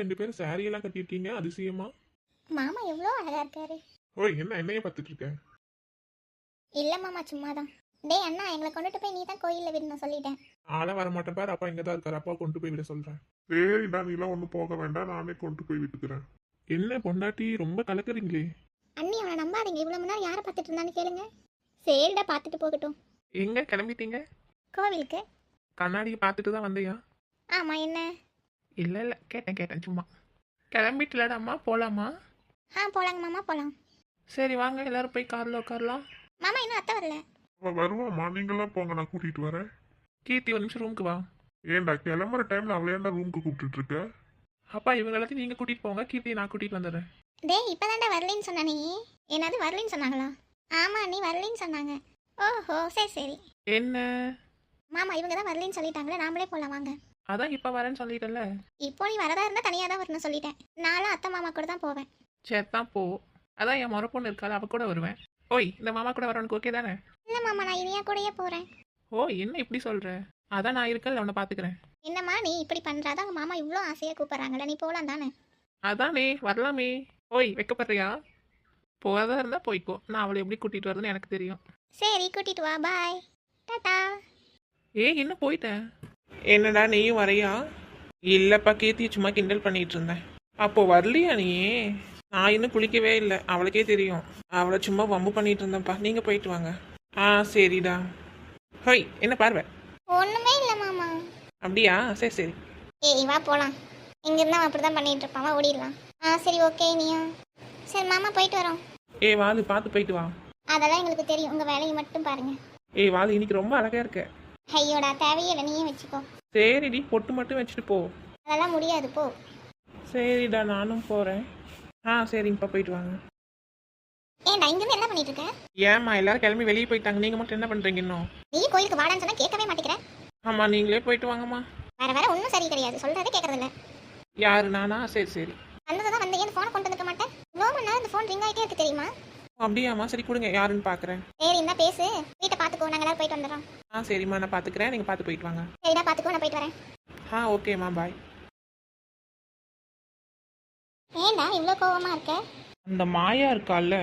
ரெண்டு பேரும் எல்லாம் கட்டியிருக்கீங்க அதிசயமா? மாமா எவ்வளோ அழகா இருக்காரு. ஓய் என்ன என்னைய பார்த்துட்டு இருக்க? இல்ல மாமா சும்மாதான். டேய் அண்ணா எங்களை கொண்டுட்டு போய் நீ தான் கோயிலில் விடணும் சொல்லிட்டேன். ஆள வர மாட்டேன் பாரு அப்பா இங்க தான் இருக்காரு. அப்பா கொண்டு போய் விட சொல்றேன். சரிடா நீலாம் ஒன்றும் போக வேண்டாம். நானே கொண்டு போய் விட்டுக்கிறேன். என்ன பொண்டாட்டி ரொம்ப கலக்குறீங்களே? அண்ணி அவனை நம்பாதீங்க. இவ்வளோ மணி நேரம் யாரை பார்த்துட்டு இருந்தான்னு கேளுங்க. சரிடா பார்த்துட்டு போகட்டும். எங்க கிளம்பிட்டீங்க? கோவிலுக்கு. கண்ணாடியை பார்த்துட்டு தான் வந்தியா? ஆமா என்ன? இல்ல இல்ல. கேட்டேன் கேட்டேன். சும்மா. கிளம்பிட்டுலடாம்மா போலாமா? ஆ போலாங்க மாமா போலாம். சரி வாங்க. எல்லாரும் போய் கார்ல உட்காரலாம் மாமா இன்னும் அத்தை வரல. அவ வருவாம்மா. நீங்களாம் போங்க. நான் கூட்டிட்டு வரேன். கீர்த்தி ஒரு நிமிஷம் ரூமுக்கு வா. ஏன்டா கிளம்புற டைம்ல அவளை ஏன்டா ரூமுக்கு கூப்பிட்டுட்டு இருக்க அப்பா இவங்க எல்லாத்தையும் நீங்க கூட்டிட்டு போங்க. கீர்த்தி நான் கூட்டிட்டு வந்துடுறேன். டேய் இப்பதான்டா வரலைன்னு சொன்ன நீ. என்னது வரலைன்னு சொன்னாங்களா? ஆமா நீ வரலைன்னு சொன்னாங்க. ஓஹோ சரி சரி. என்ன? மாமா இவங்க தான் வரலைன்னு சொல்லிட்டாங்களே. நாமளே போலாம் வாங்க. அதான் இப்ப வரேன்னு சொல்லிட்டேன்ல. இப்போ நீ வரதா இருந்தா தனியா தான் வரணும் சொல்லிட்டேன். நானும் அத்தை மாமா கூட தான் போவேன். சரி தான் போ. அதான் என் முறை பொண்ணு இருக்காள் அவ கூட வருவேன். ஓய் இந்த மாமா கூட வரவனுக்கு ஓகே தானே? இல்ல மாமா நான் இனியா கூடயே போறேன். ஓ என்ன இப்படி சொல்ற? அதான் நான் இருக்கல அவனை பாத்துக்கிறேன். என்னம்மா நீ இப்படி பண்றாதான் உங்க மாமா இவ்வளோ ஆசையா கூப்பிடுறாங்கல்ல நீ போலாம் தானே? அதானே வரலாமே. ஓய் வைக்கப்படுறியா? போகாதா இருந்தா போய்க்கோ. நான் அவளை எப்படி கூட்டிட்டு வரதுன்னு எனக்கு தெரியும். சரி கூட்டிட்டு வா பாய் டாடா. ஏய் என்ன போயிட்டேன் என்னடா நீயும் வரையா? இல்லப்பா கீர்த்தி சும்மா கிண்டல் பண்ணிட்டு இருந்தேன். அப்போ வரலையா நீ? நான் இன்னும் குளிக்கவே இல்லை. அவளுக்கே தெரியும். அவளை சும்மா வம்பு பண்ணிட்டு இருந்தேன்ப்பா. நீங்க போயிட்டு வாங்க. ஆ சரிடா. ஹோய் என்ன பார்வை? ஒண்ணுமே இல்ல மாமா. அப்படியா? சரி சரி. ஏய் வா போலாம். இங்க இருந்தா அப்படிதான் பண்ணிட்டு இருப்பான். வா ஓடிடலாம். ஆ சரி ஓகே நீயா சரி மாமா போயிட்டு வரோம். ஏய் வாலு பார்த்து போயிட்டு வா. அதெல்லாம் எங்களுக்கு தெரியும். உங்க வேலையை மட்டும் பாருங்க. ஏய் வாலு இன்னைக்கு ரொம்ப அழகா இருக்க. ஐயோடா தேவையே இல்லை நீயே வச்சுக்கோ. சரிடி பொட்டு மட்டும் வச்சுட்டு போ. அதெல்லாம் முடியாது போ. சரிடா நானும் போறேன். ஆ சரிங்கப்பா போயிட்டு வாங்க. ஏன்டா இங்க இருந்து என்ன பண்ணிட்டு இருக்க ஏம்மா எல்லாரும் கிளம்பி வெளியே போயிட்டாங்க. நீங்க மட்டும் என்ன பண்றீங்க இன்னும்? நீ கோயிலுக்கு வாடான்னு சொன்னா கேட்கவே மாட்டேங்கிற. ஆமா நீங்களே போயிட்டு வாங்கம்மா. வர வர ஒன்றும் சரி கிடையாது. சொல்றதே கேட்கறது இல்ல யாரு நானா? சரி சரி. வந்ததான் வந்து ஏன் ஃபோனை கொண்டு வந்துக்க மாட்டேன்? இவ்வளோ மணி நேரம் இந்த ஃபோன் ரிங் ஆகிட்டே இருக்கு தெரியுமா? அப்படியாம்மா? சரி கொடுங்க. யாருன்னு பார்க்குறேன் சரி என்ன பேசு. வீட்டை பார்த்துக்கோ நாங்கள் எல்லாரும் போயிட்டு வந்துடுறோம். ஆ சரிம்மா. நான் பார்த்துக்கிறேன் நீங்கள் பார்த்து போயிட்டு வாங்க. சரிடா பார்த்துக்கோ நான் போயிட்டு வரேன். ஆ ஓகேம்மா. பாய். ஏன்டா இவ்வளோ கோவமா இருக்க? அந்த மாயா இருக்கால்ல?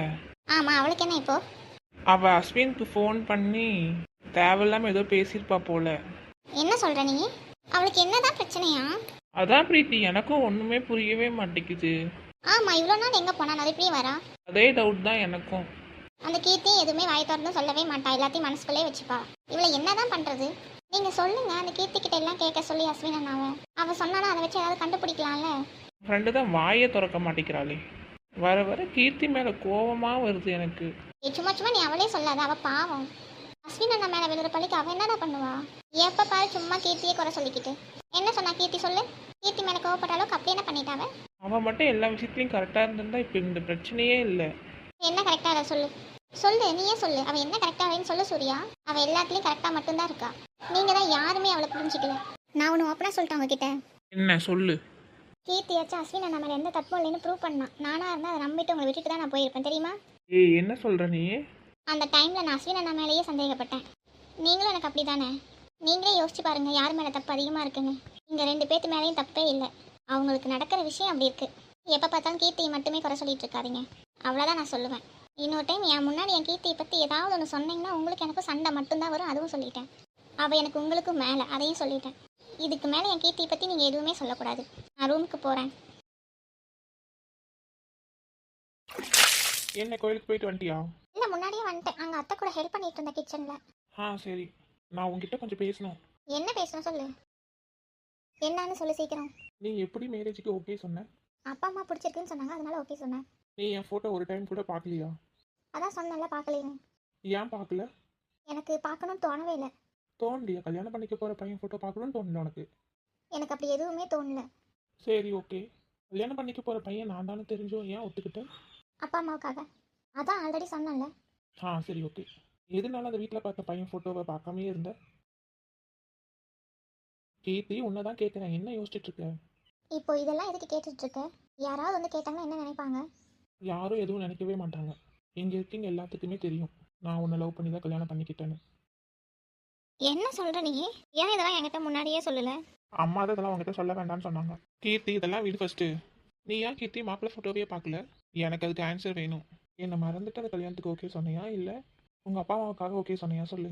ஆமா அவளுக்கு என்ன இப்போ? அவ அஸ்வினுக்கு ஃபோன் பண்ணி தேவையில்லாம ஏதோ பேசியிருப்பா போல. என்ன சொல்ற நீ? அவளுக்கு என்னதான் பிரச்சனையா? அதான் பிரீத்தி எனக்கும் ஒன்றுமே புரியவே மாட்டேங்குது. ஆமா இவ்வளோ நாள் எங்க போனா அது எப்படி வரா? அதே டவுட் தான் எனக்கும். அந்த கீர்த்தி எதுவுமே வாய் திறந்து சொல்லவே மாட்டா. எல்லாத்தையும் மனசுக்குள்ளே வச்சுப்பா. இவளை என்னதான் பண்றது? நீங்க சொல்லுங்க அந்த கீர்த்தி கிட்ட எல்லாம் கேட்க சொல்லி அஸ்வின் அண்ணாவை அவ சொன்னானா அதை வச்சு ஏதாவது கண்டுபிடிக்கலாம்ல? ஃப்ரெண்டு தான் வாயே திறக்க மாட்டேங்கிறாளே. வர வர கீர்த்தி மேலே கோவமாக வருது எனக்கு. ஏய், சும்மா சும்மா நீ அவளே சொல்லாத. அவ பாவம். அஸ்வின் அண்ணா மேல விழுற பள்ளிக்கு அவ என்னடா பண்ணுவா? எப்ப பாரு சும்மா கீர்த்தியே குறை சொல்லிக்கிட்டு. என்ன சொன்னா கீர்த்தி சொல்லு? கீர்த்தி மேல கோவப்பட்ட அளவுக்கு அப்படி என்ன பண்ணிட்டாவ அவன் மட்டும் எல்லா விஷயத்துலையும் கரெக்டாக இருந்திருந்தா இப்போ இந்த பிரச்சனையே இல்லை. என்ன கரெக்டா அதை சொல்லு? சொல்லு நீயே சொல்லு. அவ என்ன கரெக்டா அவன்னு சொல்லு சூர்யா. அவ எல்லாத்துலயும் கரெக்டா மட்டும்தான் இருக்கா. நீங்க தான் யாருமே அவளை புரிஞ்சுக்கல. நான் ஒன்று ஓப்பனா சொல்லிட்டேன் உங்ககிட்ட. என்ன? சொல்லு. கீர்த்தியாச்சும் அஸ்வின் மேல எந்த தப்பும் இல்லைன்னு ப்ரூவ் பண்ணான் நானா இருந்தா அதை நம்பிட்டு உங்களை விட்டுட்டு தான் நான் போயிருப்பேன் தெரியுமா? ஏய் என்ன சொல்கிற நீ? அந்த டைம்ல நான் அஸ்வின் அண்ணா மேலேயே சந்தேகப்பட்டேன். நீங்களும் எனக்கு அப்படிதானே நீங்களே யோசிச்சு பாருங்க யார் மேல தப்பு அதிகமா இருக்குன்னு. இங்க ரெண்டு பேத்து மேலேயும் தப்பே இல்லை. அவங்களுக்கு நடக்கிற விஷயம் அப்படி இருக்கு. எப்ப பார்த்தாலும் கீர்த்தியை மட்டுமே குறை சொல்லிட்டு இருக்காதீங்க. அவ்வளோதான் நான் சொல்லுவேன். இன்னொரு டைம் என் முன்னாடி என் கீர்த்தியை பத்தி ஏதாவது ஒன்று சொன்னீங்கன்னா உங்களுக்கு எனக்கும் சண்டை மட்டும்தான் வரும். அதுவும் சொல்லிட்டேன். அவ எனக்கு உங்களுக்கும் மேலே அதையும் சொல்லிட்டேன். இதுக்கு மேலே என் கீர்த்தியை பத்தி நீங்க எதுவுமே சொல்லக்கூடாது. நான் ரூமுக்கு போறேன். என்ன கோயிலுக்கு போயிட்டு வந்துட்டியா இல்ல முன்னாடியே வந்துட்டேன். அங்க அத்தை கூட ஹெல்ப் பண்ணிட்டு இருந்தேன் கிச்சன்ல ஆ சரி. நான் உங்ககிட்ட கொஞ்சம் பேசணும். என்ன பேசணும் சொல்லு? என்னன்னு சொல்லு சீக்கிரம். நீ எப்படி மேரேஜுக்கு ஓகே சொன்ன? அப்பா அம்மா பிடிச்சிருக்குன்னு சொன்னாங்க அதனால ஓகே சொன்னேன். நீ என் ஃபோட்டோ ஒரு டைம் கூட பார்க்கலையா? அதான் சொன்னேன்ல பார்க்கலைன்னு ஏன் பார்க்கல? எனக்கு பார்க்கணும்னு தோணவே இல்லை. தோணலையா? கல்யாணம் பண்ணிக்க போகிற பையன் ஃபோட்டோ பார்க்கணும்னு தோணல உனக்கு. எனக்கு அப்படி எதுவுமே தோணல. சரி ஓகே கல்யாணம் பண்ணிக்க போகிற பையன் நான் தானே தெரிஞ்சோ ஏன் ஒத்துக்கிட்டேன் அப்பா அம்மாவுக்காக. அதான் ஆல்ரெடி சொன்னேன்ல. ஆ சரி ஓகே எதனால அந்த வீட்டில் பார்த்த பையன் ஃபோட்டோவை பார்க்காமே இருந்த? கீர்த்தி உன்னை தான் கேட்குறேன் என்ன யோசிச்சுட்டு இருக்க இப்போ இதெல்லாம் எதுக்கு கேட்டுட்டு இருக்க யாராவது வந்து கேட்டாங்கன்னா என்ன நினைப்பாங்க? யாரும் எதுவும் நினைக்கவே மாட்டாங்க. இங்கே இருக்கீங்க எல்லாத்துக்குமே தெரியும். நான் உன்னை லவ் பண்ணி தான் கல்யாணம் பண்ணிக்கிட்டேன்னு. என்ன சொல்ற நீ? ஏன் இதெல்லாம் என்கிட்ட முன்னாடியே சொல்லல? அம்மா தான் இதெல்லாம் உங்ககிட்ட சொல்ல வேண்டாம்னு சொன்னாங்க. கீர்த்தி இதெல்லாம் வீடு ஃபர்ஸ்ட்டு நீ ஏன் கீர்த்தி மாப்பிள்ளை ஃபோட்டோவே பார்க்கல? எனக்கு அதுக்கு ஆன்சர் வேணும். என்னை மறந்துட்டு அந்த கல்யாணத்துக்கு ஓகே சொன்னியா இல்லை? உங்கள் அப்பா அம்மாவுக்காக ஓகே சொன்னியா சொல்லு.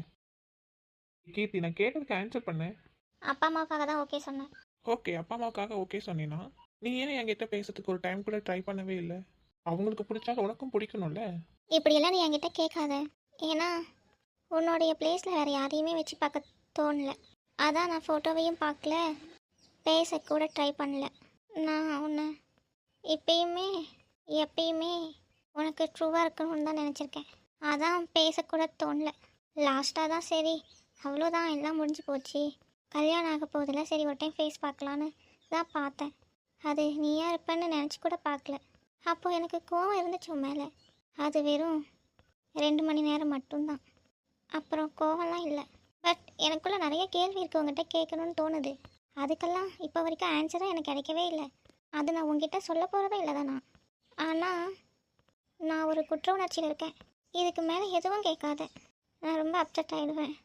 கீர்த்தி நான் கேட்டதுக்கு ஆன்சர் பண்ணு. அப்பா அம்மாவுக்காக தான் ஓகே சொன்னேன். ஓகே அப்பா அம்மாவுக்காக ஓகே சொன்னீங்கன்னா நீ ஏன் என்கிட்ட பேசுறதுக்கு ஒரு டைம் கூட ட்ரை பண்ணவே இல்லை? அவங்களுக்கு பிடிச்சா உனக்கும் பிடிக்கணும்ல? இப்படியெல்லாம் நீ என்கிட்ட கேட்காத. ஏன்னா உன்னுடைய பிளேஸில் வேறு யாரையுமே வச்சு பார்க்க தோணல. அதான் நான் ஃபோட்டோவையும் பார்க்கல. பேச கூட ட்ரை பண்ணல. நான் உன்னை இப்பயுமே எப்பயுமே உனக்கு ட்ரூவாக இருக்கணும்னு தான் நினச்சிருக்கேன். அதான் பேசக்கூட தோணல. லாஸ்ட்டாக தான் சரி. அவ்வளோதான் எல்லாம் முடிஞ்சு போச்சு. கல்யாணம் ஆக போதில்ல சரி ஒரு டைம் ஃபேஸ் பார்க்கலான்னு தான் பார்த்தேன். அது நீயா இருப்பேன்னு நினச்சி கூட பார்க்கல. அப்போது எனக்கு கோவம் இருந்துச்சு மேலே. அது வெறும் ரெண்டு மணி நேரம் மட்டும்தான். அப்புறம் கோவம்லாம் இல்லை. பட் எனக்குள்ளே நிறைய கேள்வி இருக்குது உங்ககிட்ட கேட்கணும்னு தோணுது. அதுக்கெல்லாம் இப்போ வரைக்கும் ஆன்சரும் எனக்கு கிடைக்கவே இல்லை. அது நான் உங்ககிட்ட சொல்ல போகிறதே இல்லை நான் ஆனால் நான் ஒரு குற்ற உணர்ச்சியில் இருக்கேன். இதுக்கு மேலே எதுவும் கேட்காத. நான் ரொம்ப அப்செட் ஆகிடுவேன்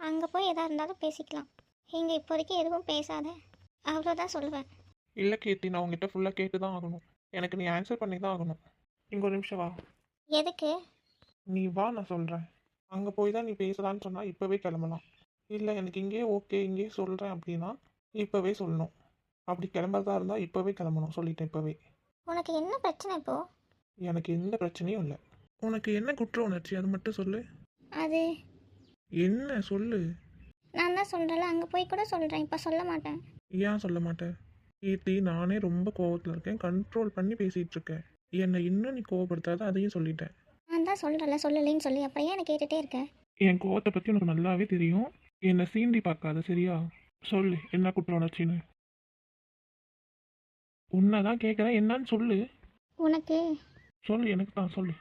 அங்கே போய் எதாக இருந்தாலும் பேசிக்கலாம். இங்கே இப்போதைக்கு எதுவும் பேசாத. அவ்வளோதான் சொல்லுவேன். இல்லை கீர்த்தி நான் உங்ககிட்ட ஃபுல்லாக கேட்டு தான் ஆகணும். எனக்கு நீ ஆன்சர் பண்ணி தான் ஆகணும். இங்கே ஒரு நிமிஷம் வா. எதுக்கு? நீ வா நான் சொல்கிறேன் அங்கே போய் தான் நீ பேசலான்னு சொன்னால் இப்போவே கிளம்பலாம். இல்லை எனக்கு இங்கேயே ஓகே இங்கேயே சொல்கிறேன் அப்படின்னா இப்போவே சொல்லணும். அப்படி கிளம்புறதா இருந்தால் இப்போவே கிளம்பணும் சொல்லிட்டேன் இப்போவே. உனக்கு என்ன பிரச்சனை இப்போது எனக்கு எந்த பிரச்சனையும் இல்லை. உனக்கு என்ன குற்ற உணர்ச்சி? அது மட்டும் சொல்லு. அது? என்ன? சொல்லு. நான் தான் சொல்கிறேன்ல அங்கே போய் கூட சொல்கிறேன் இப்போ சொல்ல மாட்டேன். ஏன் சொல்ல மாட்டேன்? கீர்த்தி நானே ரொம்ப கோவத்தில் இருக்கேன் கண்ட்ரோல் பண்ணி பேசிகிட்டு இருக்கேன். என்னை இன்னும் நீ கோவப்படுத்தாத அதையும் சொல்லிட்டேன். நான் தான் சொல்கிறேன்ல சொல்லலைன்னு சொல்லி அப்புறம் ஏன் கேட்டுகிட்டே இருக்க? என் கோவத்தை பற்றி உனக்கு நல்லாவே தெரியும். என்னை சீண்டி பார்க்காத சரியா? சொல்லு என்ன குற்ற உணர்ச்சின்னு. உன்னைதான் கேட்குறேன் என்னன்னு சொல்லு. உனக்கு? சொல்லு எனக்கு தான் சொல்லு.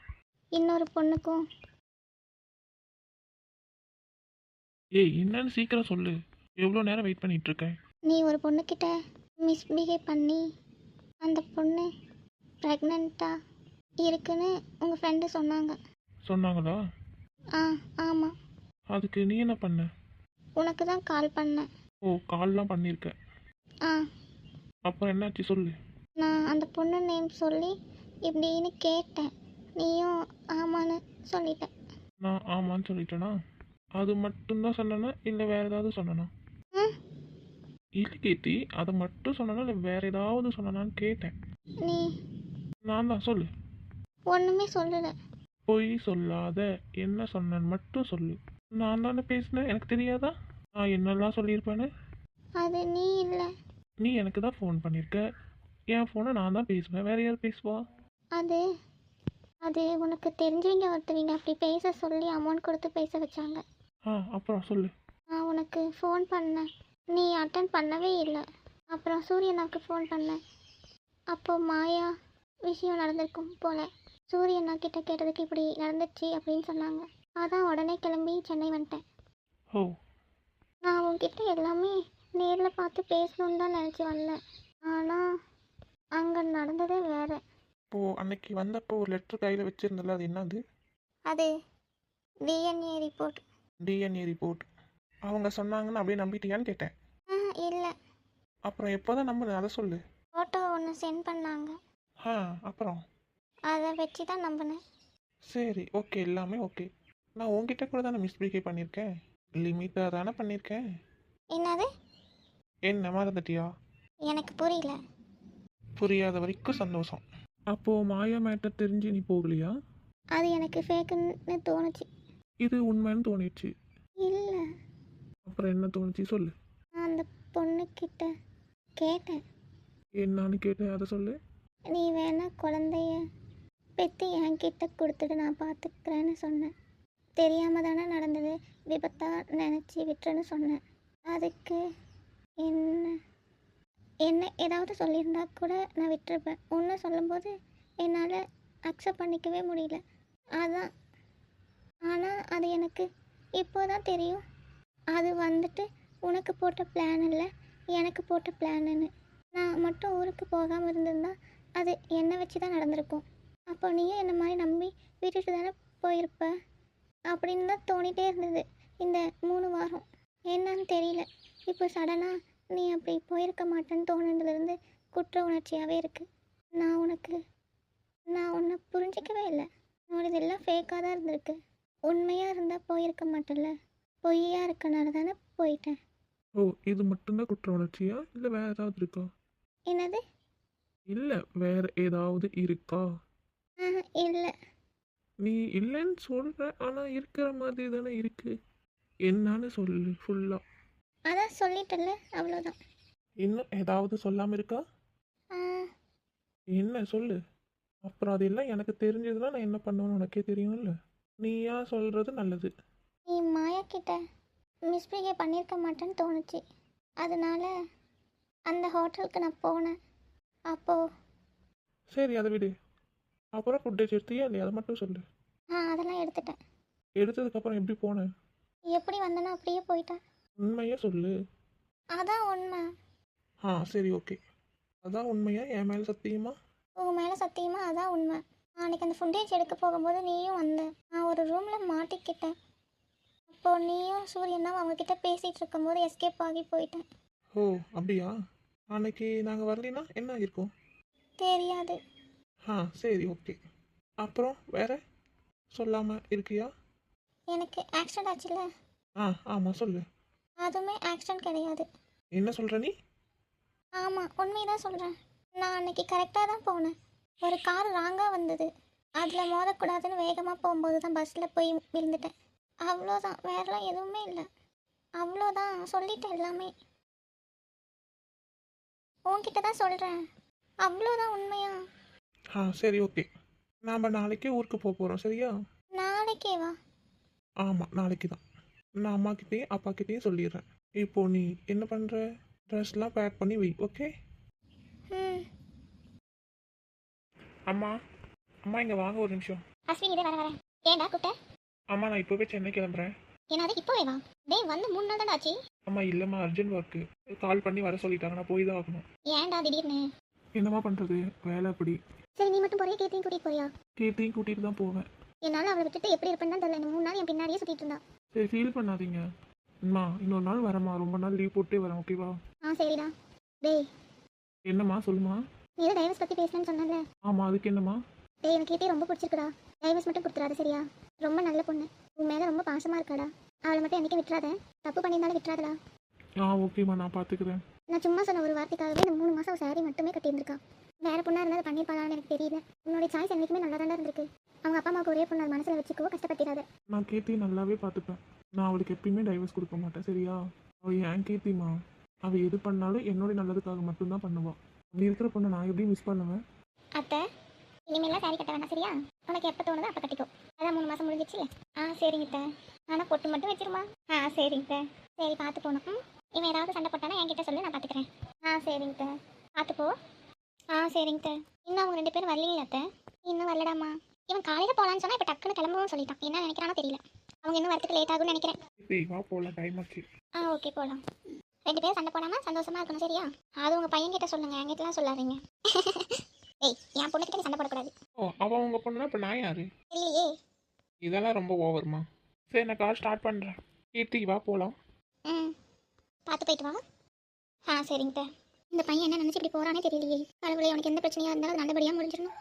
இன்னொரு பொண்ணுக்கும். ஏய் என்னன்னு சீக்கிரம் சொல்லு. எவ்வளோ நேரம் வெயிட் பண்ணிட்டு இருக்கேன் நீ ஒரு பொண்ணுக்கிட்ட மிஸ்பிஹேவ் பண்ணி அந்த பொண்ணு ப்ரெக்னெண்ட்டாக இருக்குன்னு உங்கள் ஃப்ரெண்டு சொன்னாங்க. சொன்னாங்களா? ஆ ஆமாம் அதுக்கு நீ என்ன பண்ண? உனக்கு தான் கால் பண்ணேன். ஓ கால்லாம் பண்ணியிருக்க ஆ. அப்புறம் என்னாச்சு சொல்லு. நான் அந்த பொண்ணு நேம் சொல்லி இப்படின்னு கேட்டேன். நீயும் ஆமான்னு சொல்லிட்டேன் நான் ஆமான்னு சொல்லிட்டேனா? அது மட்டும்தான் சொன்னனா? இல்லை வேற ஏதாவது சொன்னனா? இல்லை கீர்த்தி அதை மட்டும் சொன்னனா? இல்லை வேற ஏதாவது சொன்னனான்னு கேட்டேன். நீ நான் தான் சொல்லு. ஒன்றுமே சொல்லலை. பொய் சொல்லாத. என்ன சொன்னேன்னு மட்டும் சொல்லு. நான் தானே பேசினேன். எனக்கு தெரியாதா? நான் என்னெல்லாம் சொல்லியிருப்பேன்னு? அது நீ இல்லை. நீ எனக்கு தான் ஃபோன் பண்ணியிருக்க என் ஃபோனை நான் தான் பேசுவேன். வேற யார் பேசுவா? அது அது உனக்கு தெரிஞ்சவங்க ஒருத்தவங்க அப்படி பேச சொல்லி அமௌண்ட் கொடுத்து பேச வச்சாங்க. ஆ அப்புறம் சொல்லு. நான் உனக்கு ஃபோன் பண்ணேன். நீ அட்டன் பண்ணவே இல்லை. அப்புறம் சூரியனாக்கு ஃபோன் பண்ணேன். அப்போ மாயா விஷயம் நடந்திருக்கும் போல. சூரியனா கிட்ட கேட்டதுக்கு இப்படி நடந்துச்சு அப்படின்னு சொன்னாங்க. அதான் உடனே கிளம்பி சென்னை வந்துட்டேன். ஓ. நான் உன்கிட்ட எல்லாமே நேரில் பார்த்து பேசணுன்னு தான் நினச்சி வந்தேன். ஆனால் அங்கே நடந்ததே வேற. இப்போ அன்னைக்கு வந்தப்போ ஒரு லெட்டர் கையில் வச்சிருந்தல அது என்னது? அது டிஎன்ஏ ரிப்போர்ட் டிஎன்ஏ ரிப்போர்ட் அவங்க சொன்னாங்கன்னு அப்படியே நம்பிட்டியான்னு கேட்டேன். இல்லை. அப்புறம் எப்போ தான் நம்பின? அதை சொல்லு. ஃபோட்டோ ஒன்று சென்ட் பண்ணாங்க. ஆ அப்புறம்? அதை வச்சு தான் நம்பினேன். சரி ஓகே எல்லாமே ஓகே நான் உங்ககிட்ட கூட தானே மிஸ்பிஹேவ் பண்ணியிருக்கேன்? லிமிட்டாக தானே பண்ணியிருக்கேன்? என்னது? என்ன மறந்துட்டியா? எனக்கு புரியல. புரியாத வரைக்கும் சந்தோஷம். அப்போது மாயா மேட்டர் தெரிஞ்சு நீ போகலையா? அது எனக்கு ஃபேக்குன்னு தோணுச்சு. இது உண்மைன்னு தோணிடுச்சு. இல்லை. அப்புறம் என்ன தோணுச்சு சொல்லு. நான் அந்த பொண்ணுக்கிட்ட கேட்டேன். என்னான்னு கேட்டேன் அதை சொல்லு. நீ வேணா குழந்தைய பெற்று என்கிட்ட கொடுத்துட்டு நான் பார்த்துக்கிறேன்னு சொன்னேன். தெரியாமல் தானே நடந்தது விபத்தாக நினச்சி விட்டுறேன்னு சொன்னேன். அதுக்கு என்ன என்ன ஏதாவது சொல்லியிருந்தா கூட நான் விட்டுருப்பேன். ஒன்று சொல்லும்போது என்னால் அக்செப்ட் பண்ணிக்கவே முடியல. அதான் ஆனால் அது எனக்கு இப்போ தான் தெரியும். அது வந்துட்டு உனக்கு போட்ட பிளான் இல்லை எனக்கு போட்ட பிளான்னு நான் மட்டும் ஊருக்கு போகாமல் இருந்திருந்தா அது என்னை வச்சு தான் நடந்திருக்கும். அப்போ நீயும் என்ன மாதிரி நம்பி விட்டுட்டு தானே போயிருப்ப? அப்படின்னு தான் தோணிகிட்டே இருந்தது இந்த மூணு வாரம். என்னன்னு தெரியல. இப்போ சடனாக நீ அப்படி போயிருக்க மாட்டேன்னு தோணுனதுலேருந்து குற்ற உணர்ச்சியாகவே இருக்குது நான் உனக்கு நான் உன்னை புரிஞ்சிக்கவே இல்லை. உன்னோட இதெல்லாம் ஃபேக்காக தான் இருந்திருக்கு. உண்மையாக இருந்தால் போயிருக்க மாட்டேன்ல பொய்யா இருக்கனால தானே போயிட்டேன். ஓ இது மட்டும்தான் குற்ற உணர்ச்சியா? இல்லை வேற ஏதாவது இருக்கா? என்னது? இல்லை வேற ஏதாவது இருக்கா? இல்லை. நீ இல்லைன்னு சொல்ற ஆனால் இருக்கிற மாதிரி தானே இருக்கு. என்னன்னு சொல்லு ஃபுல்லாக அதான் சொல்லிட்டல அவ்வளோதான் இன்னும் ஏதாவது சொல்லாமல் இருக்கா? என்ன சொல்லு. அப்புறம் அதெல்லாம் எனக்கு தெரிஞ்சதுன்னா நான் என்ன பண்ணுவேன்னு உனக்கே தெரியும்ல. நீயா சொல்கிறது நல்லது. நீ மாயா கிட்ட மிஸ்பிஹேவ் பண்ணியிருக்க மாட்டேன்னு தோணுச்சு. அதனால அந்த ஹோட்டலுக்கு நான் போனேன். அப்போது சரி அதை விடு. அப்புறம் ஃபுட்டேஜ் எடுத்தியா இல்லையா? அதை மட்டும் சொல்லு. ஆ அதெல்லாம் எடுத்துட்டேன். எடுத்ததுக்கப்புறம் எப்படி போனேன் எப்படி வந்தேனோ அப்படியே போயிட்டேன். உண்மையே சொல்லு. அதான் உண்மை. ஆ சரி ஓகே. அதான் உண்மையா? என் மேலே சத்தியமா? உங்கள் மேலே சத்தியமாக அதான் உண்மை. அன்னைக்கு அந்த ஃபுட்டேஜ் எடுக்க போகும்போது நீயும் வந்த நான் ஒரு ரூமில் மாட்டிக்கிட்டேன். அப்போது நீயும் சூரியனும் அவங்கக்கிட்ட பேசிகிட்டு இருக்கும்போது எஸ்கேப் ஆகி போயிட்டேன். ஓ அப்படியா? அன்னைக்கு நாங்கள் வரலினா என்ன இருக்கும் தெரியாது. ஆ சரி ஓகே அப்புறம் வேற? சொல்லாமல் இருக்கியா? எனக்கு ஆக்சிடென்ட் ஆச்சுல்ல? ஆ ஆமாம் சொல்லு. அதுவுமே ஆக்சிடென்ட் கிடையாது. என்ன சொல்கிற நீ? ஆமாம் உண்மைதான் சொல்கிறேன் நான் அன்னைக்கு கரெக்டாக தான் போனேன். ஒரு கார் ராங்காக வந்தது. அதில் மோதக்கூடாதுன்னு வேகமாக போகும்போது தான் பஸ்ஸில் போய் விழுந்துட்டேன். அவ்வளோதான் வேறலாம் எதுவுமே இல்லை. அவ்வளோதான் சொல்லிட்டேன் எல்லாமே. உன்கிட்ட தான் சொல்கிறேன் அவ்வளோதான் உண்மையா? ஆ சரி ஓகே நாம் நாளைக்கு ஊருக்கு போக போகிறோம் சரியா? நாளைக்கே வா. ஆமாம் நாளைக்கு தான் நான் அம்மாக்கிட்டேயும் அப்பாக்கிட்டேயும் சொல்லிடுறேன். இப்போ நீ என்ன பண்ணுற ட்ரெஸ்லாம் பேக் பண்ணி வை ஓகே ம். அம்மா அம்மா இங்கே வாங்க ஒரு நிமிஷம். அஸ்வினி இதே வர வரேன் ஏன்டா கூப்பிட்ட? அம்மா நான் இப்போவே சென்னை கிளம்புறேன். என்னது இப்போவே வா. டேய் வந்து மூணு நாள் தான் ஆச்சு. அம்மா இல்லைம்மா அர்ஜென்ட் ஒர்க்கு கால் பண்ணி வர சொல்லிட்டாங்க. நான் போய் தான் ஆகணும். ஏன்டா திடீர்னு? என்னம்மா பண்ணுறது வேலை அப்படி. சரி நீ மட்டும் போறியா? கேத்தையும் கூட்டிகிட்டு போறியா? கீர்த்தியும் கூட்டிகிட்டு தான் போவேன். என்னால் அவளை விட்டுட்டு எப்படி இருப்பேன்னு தான் தெரியல. இந்த மூணு நாள் என் பின்னாடியே சுற்றிட்டு இருந்தா. சரி ஃபீல் பண்ணாதீங்க. அம்மா இன்னொரு நாள் வரேம்மா. ரொம்ப நாள் லீவ் போட்டே வரேன் ஓகேவா ஆ சரிடா. டேய். என்னம்மா சொல்லுமா நீ ஏதோ டைவர்ஸ் பற்றி பேசணும்னு சொன்னல ஆமாம் அதுக்கு என்னம்மா? டேய் எனக்கு கீர்த்தி ரொம்ப பிடிச்சிருக்குடா. டைவர்ஸ் மட்டும் கொடுத்துறாத சரியா? ரொம்ப நல்ல பொண்ணு. உன் மேலே ரொம்ப பாசமாக இருக்காடா. அவளை மட்டும் என்றைக்கும் விட்டுறாத. தப்பு பண்ணியிருந்தாலும் விட்டுறாதடா. ஆ ஓகேம்மா நான் பார்த்துக்கிறேன் நான் சும்மா சொன்ன ஒரு வார்த்தைக்காகவே இந்த மூணு மாதம் சாரி மட்டுமே கட்டியிருந்திருக்கா. வேற பொண்ணாக இருந்தால் பண்ணியிருப்பாளான்னு எனக்கு தெரியல. உன்னோட சாய்ஸ் என்றைக்குமே நல்லா தான் இருந்திருக்கு. அவங்க அப்பா அம்மாவுக்கு ஒரே பொண்ணு அது மனசில் வச்சுக்கோ கஷ்டப்படுத்திடாத. நான் கீர்த்தி நல்லாவே பார்த்துப்பேன் நான் அவளுக்கு எப்பயுமே டைவர்ஸ் கொடுக்க மாட்டேன் சரியா? அவள் ஏன் கீர்த்திமா அவள் எது பண்ணாலும் என்னோட நல்லதுக்காக மட்டும்தான் பண்ணுவாள் அப்படி இருக்கிற பொண்ணை நான் எப்படி மிஸ் பண்ணுவேன்? அத்தை இனிமேலாம் சாரி கட்ட வேணாம் சரியா? உனக்கு எப்போ தோணுதோ அப்போ கட்டிக்கோ. அதான் மூணு மாதம் முடிஞ்சிச்சுல ஆ சரிங்க அத்தை. ஆனால் பொட்டு மட்டும் வச்சிருமா? ஆ சரிங்க அத்தை. சரி பார்த்து போகணும் ம் இவன் ஏதாவது சண்டை போட்டானா என்கிட்ட சொல்லி நான் பார்த்துக்கிறேன். ஆ சரிங்க அத்தை. பார்த்து போ ஆ சரிங்க அத்தை. இன்னும் அவங்க ரெண்டு பேரும் வரலீங்களா அத்தை? இன்னும் வரலடாம்மா இவன் காலையில் போகலான்னு சொன்னால் இப்போ டக்குன்னு கிளம்பவும் சொல்லிட்டான். என்ன நினைக்கிறானோ தெரியல. அவங்க இன்னும் வரத்துக்கு லேட் ஆகும்னு நினைக்கிறேன். ஆ ஓகே போகலாம் ரெண்டு பேரும் சண்டை போடாமல் சந்தோஷமா இருக்கணும் சரியா? அது உங்கள் பையன்கிட்ட சொல்லுங்கள் என்கிட்டலாம் சொல்லாதீங்க. ஏய் என் பொண்ணுக்கிட்ட நீ சண்டை போடக்கூடாது. ஓ அவள் உங்கள் பொண்ணுனா இப்போ நான் யாரு? தெரியலையே. இதெல்லாம் ரொம்ப ஓவர்மா. சரி நான் கால் ஸ்டார்ட் பண்ணுறேன் கீர்த்தி வா போகலாம் ம். பார்த்து போயிட்டு வா. ஆ சரிங்க இந்த பையன் என்ன நினச்சி இப்படி போகிறானே தெரியலையே. கடவுளே உனக்கு எந்த பிரச்சனையாக இருந்தாலும் அது நல்லபடியாக முடிஞ்சிடணும்.